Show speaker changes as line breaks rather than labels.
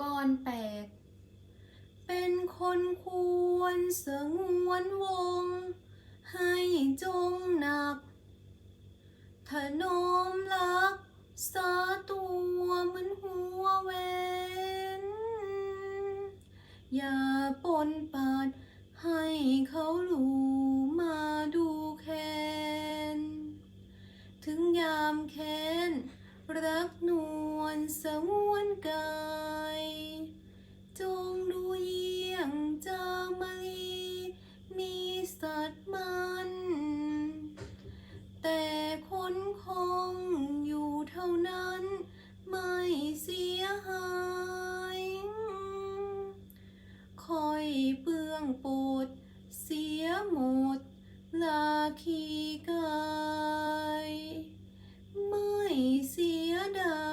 ก่อนแปลกเป็นคนควรสงวนวง ให้จงหนัก ถนอมรักษาตัวเหมือนหัวเวนอย่าปนปาดให้เขารู้มาดูแค้น ถึงยามแค้น รักนวลสงวนกาย สัตว์มัน แต่คนคงอยู่เท่านั้นไม่เสียหายคอยเปลืองโปรดเสียหมดลาคีกาย ไม่เสียดาย